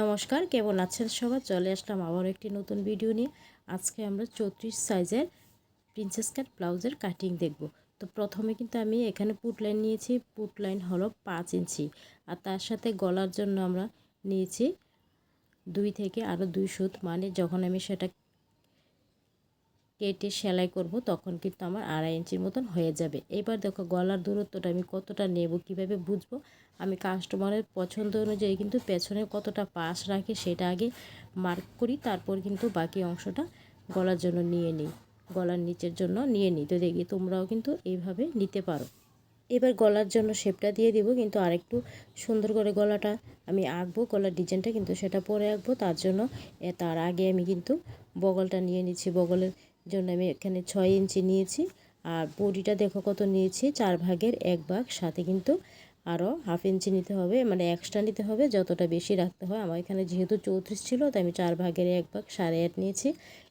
নমস্কার, কেমন আছেন সবাই? চলে আসলাম আবার একটি নতুন ভিডিও নিয়ে। আজকে আমরা চৌত্রিশ সাইজের প্রিন্সেস কাট ব্লাউজের কাটিং দেখব। তো প্রথমে কিন্তু আমি এখানে পুট লাইন নিয়েছি। পুট লাইন হলো পাঁচ ইঞ্চি। আর তার সাথে গলার জন্য আমরা নিয়েছি দুই থেকে আরও দুই সুত। মানে যখন আমি সেটা কেটে সেলাই করব, তখন কিন্তু আমার আড়াই ইঞ্চির মতন হয়ে যাবে। এবার দেখো গলার দূরত্বটা আমি কতটা নেব, কীভাবে বুঝব? আমি কাস্টমারের পছন্দ অনুযায়ী কিন্তু পেছনে কতটা পাশ রাখে সেটা আগে মার্ক করি, তারপর কিন্তু বাকি অংশটা গলার জন্য নিয়ে নিই। গলার নিচের জন্য নিয়ে নিই। তো দেখি তোমরাও কিন্তু এইভাবে নিতে পারো। এবার গলার জন্য শেপটা দিয়ে দিব, কিন্তু আরেকটু সুন্দর করে গলাটা আমি আঁকবো, গলার ডিজাইনটা কিন্তু সেটা পরে আঁকবো। তার জন্য তার আগে আমি কিন্তু বগলটা নিয়ে নিচ্ছি। বগলের জন্য আমি এখানে ছয় ইঞ্চি নিয়েছি। আর বডিটা দেখো কত নিয়েছি, চার ভাগের এক ভাগ। সাথে কিন্তু আরও হাফ ইঞ্চি নিতে হবে মানে এক্সট্রা নিতে হবে, যতটা বেশি রাখতে হয়। আমার এখানে যেহেতু চৌত্রিশ ছিল, তাই আমি চার ভাগের এক ভাগ, সাড়ে আট নিয়েছি।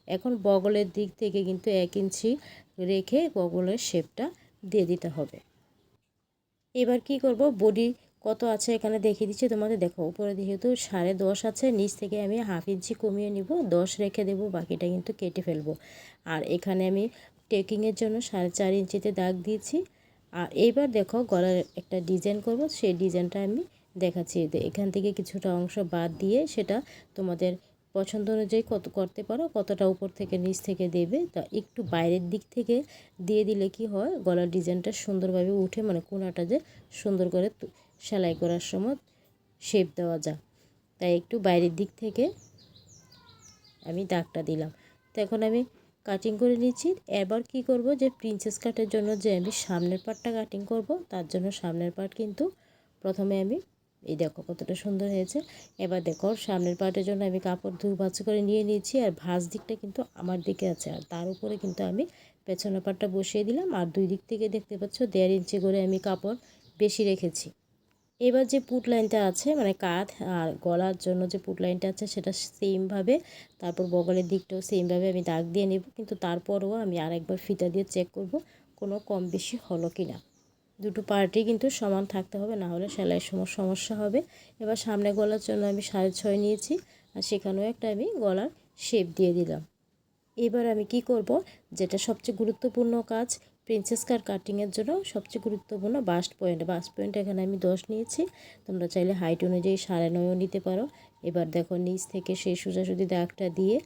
এখন বগলের দিক থেকে কিন্তু এক ইঞ্চি রেখে বগলের শেপটা দিয়ে দিতে হবে। এবার কি করব? বডি কত আছে এখানে দেখিয়ে দিচ্ছি, তোমাদের দেখো, উপরে যেহেতু সাড়ে দশ আছে, নিচ থেকে আমি হাফ ইঞ্চি কমিয়ে নিব, দশ রেখে দেবো, বাকিটা কিন্তু কেটে ফেলব। আর এখানে আমি টেকিংয়ের জন্য সাড়ে চার ইঞ্চিতে দাগ দিয়েছি। আর এইবার দেখো গলার একটা ডিজাইন করব, সেই ডিজাইনটা আমি দেখাচ্ছি। এখান থেকে কিছুটা অংশ বাদ দিয়ে সেটা তোমাদের পছন্দ অনুযায়ী কত, করতে পারো, কতটা উপর থেকে নিচ থেকে দেবে। তা একটু বাইরের দিক থেকে দিয়ে দিলে কি হয়, গলার ডিজাইনটা সুন্দরভাবে উঠে মানে কোনাটা যে সুন্দর করে সেলাই করার সময় শেপ দেওয়া যাক। তাই একটু বাইরের দিক থেকে আমি দাগটা দিলাম। তো এখন আমি কাটিং করে নিচ্ছি। এবার কি করব যে প্রিন্সেস কাটের জন্য যে আমি সামনের পার্টটা কাটিং করব, তার জন্য সামনের পার্ট কিন্তু প্রথমে আমি, এই দেখো কতটা সুন্দর হয়েছে। এবার দেখো সামনের পার্টের জন্য আমি কাপড় ধুয়ে ভাজ করে নিয়ে নিয়েছি আর ভাজ দিকটা কিন্তু আমার দিকে আছে। আর তার উপরে কিন্তু আমি পেছনের পাটটা বসিয়ে দিলাম। আর দুই দিক থেকে দেখতে পাচ্ছ দেড় ইঞ্চি করে আমি কাপড় বেশি রেখেছি। এবার যে পুট লাইনটা আছে মানে কাঁধ আর গলার জন্য যে পুট লাইনটা আছে, সেটা সেমভাবে তারপর বগলের দিকটাও সেমভাবে আমি দাগ দিয়ে নেব। কিন্তু তারপরও আমি আরেকবার ফিতা দিয়ে চেক করব, কোনো কম বেশি হলো কি না দুটো পার্টি কিন্তু সমান থাকতে হবে, না হলে সেলাইয়ের সময় সমস্যা হবে। এবার সামনে গলার জন্য আমি সাড়ে ছয় নিয়েছি, আর সেখানেও একটা আমি গলার শেপ দিয়ে দিলাম। এবার আমি কি করব, যেটা সবচেয়ে গুরুত্বপূর্ণ কাজ প্রিন্সেস কার কাটিংয়ের জন্য সবচেয়ে গুরুত্বপূর্ণ বাস্ট পয়েন্ট বাস্ট পয়েন্ট এখানে আমি দশ নিয়েছি। তোমরা চাইলে হাইট অনুযায়ী সাড়ে নয়ও নিতে পারো। এবার দেখো নিচ থেকে সেই সোজাসুজি দাগটা দিয়ে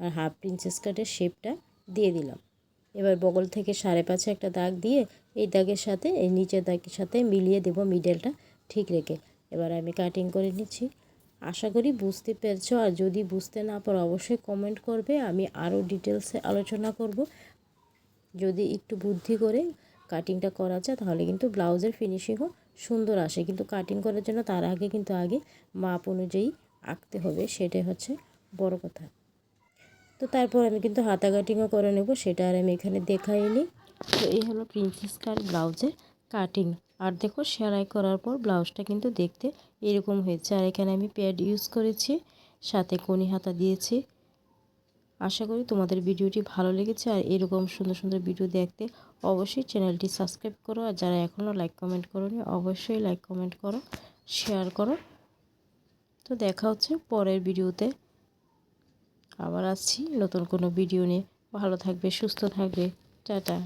আর হাফ প্রিন্সেস কাটের শেপটা দিয়ে দিলাম। এবার বগল থেকে সাড়ে পাঁচে একটা দাগ দিয়ে এই দাগের সাথে, এই নিচের দাগের সাথে মিলিয়ে দেব মিডেলটা ঠিক রেখে। এবার আমি কাটিং করে নিচ্ছি। আশা করি বুঝতে পেরেছ। আর যদি বুঝতে না পারো, অবশ্যই কমেন্ট করবে। আমি আরও ডিটেলসে আলোচনা করব। যদি একটু বুদ্ধি করে কাটিংটা করা যায়, তাহলে কিন্তু ব্লাউজের ফিনিশিংও সুন্দর আসে। কিন্তু কাটিং করার জন্য তার আগে কিন্তু আগে মাপ অনুযায়ী আঁকতে হবে, সেটাই হচ্ছে বড় কথা। তো তারপর আমি কিন্তু হাতা কাটিংও করে নেব, সেটা আর আমি এখানে দেখাইনি। তো এই হলো প্রিন্সেস কাট ব্লাউজের কাটিং আর দেখো সেলাই করার পর ব্লাউজটা কিন্তু দেখতে এরকম হয়েছে। আর এখানে আমি প্যাড ইউজ করেছি, সাথে কনি হাতা দিয়েছি। আশা করি তোমাদের ভিডিওটি ভালো লেগেছে আর এরকম সুন্দর সুন্দর ভিডিও দেখতে অবশ্যই চ্যানেলটি সাবস্ক্রাইব করো আর যারা এখনও লাইক কমেন্ট করোনি, অবশ্যই লাইক কমেন্ট করো, শেয়ার করো। তো দেখা হচ্ছে পরের ভিডিওতে। আবার আসছি নতুন কোনো ভিডিও নিয়ে। ভালো থাকবে, সুস্থ থাকবে। টাটা।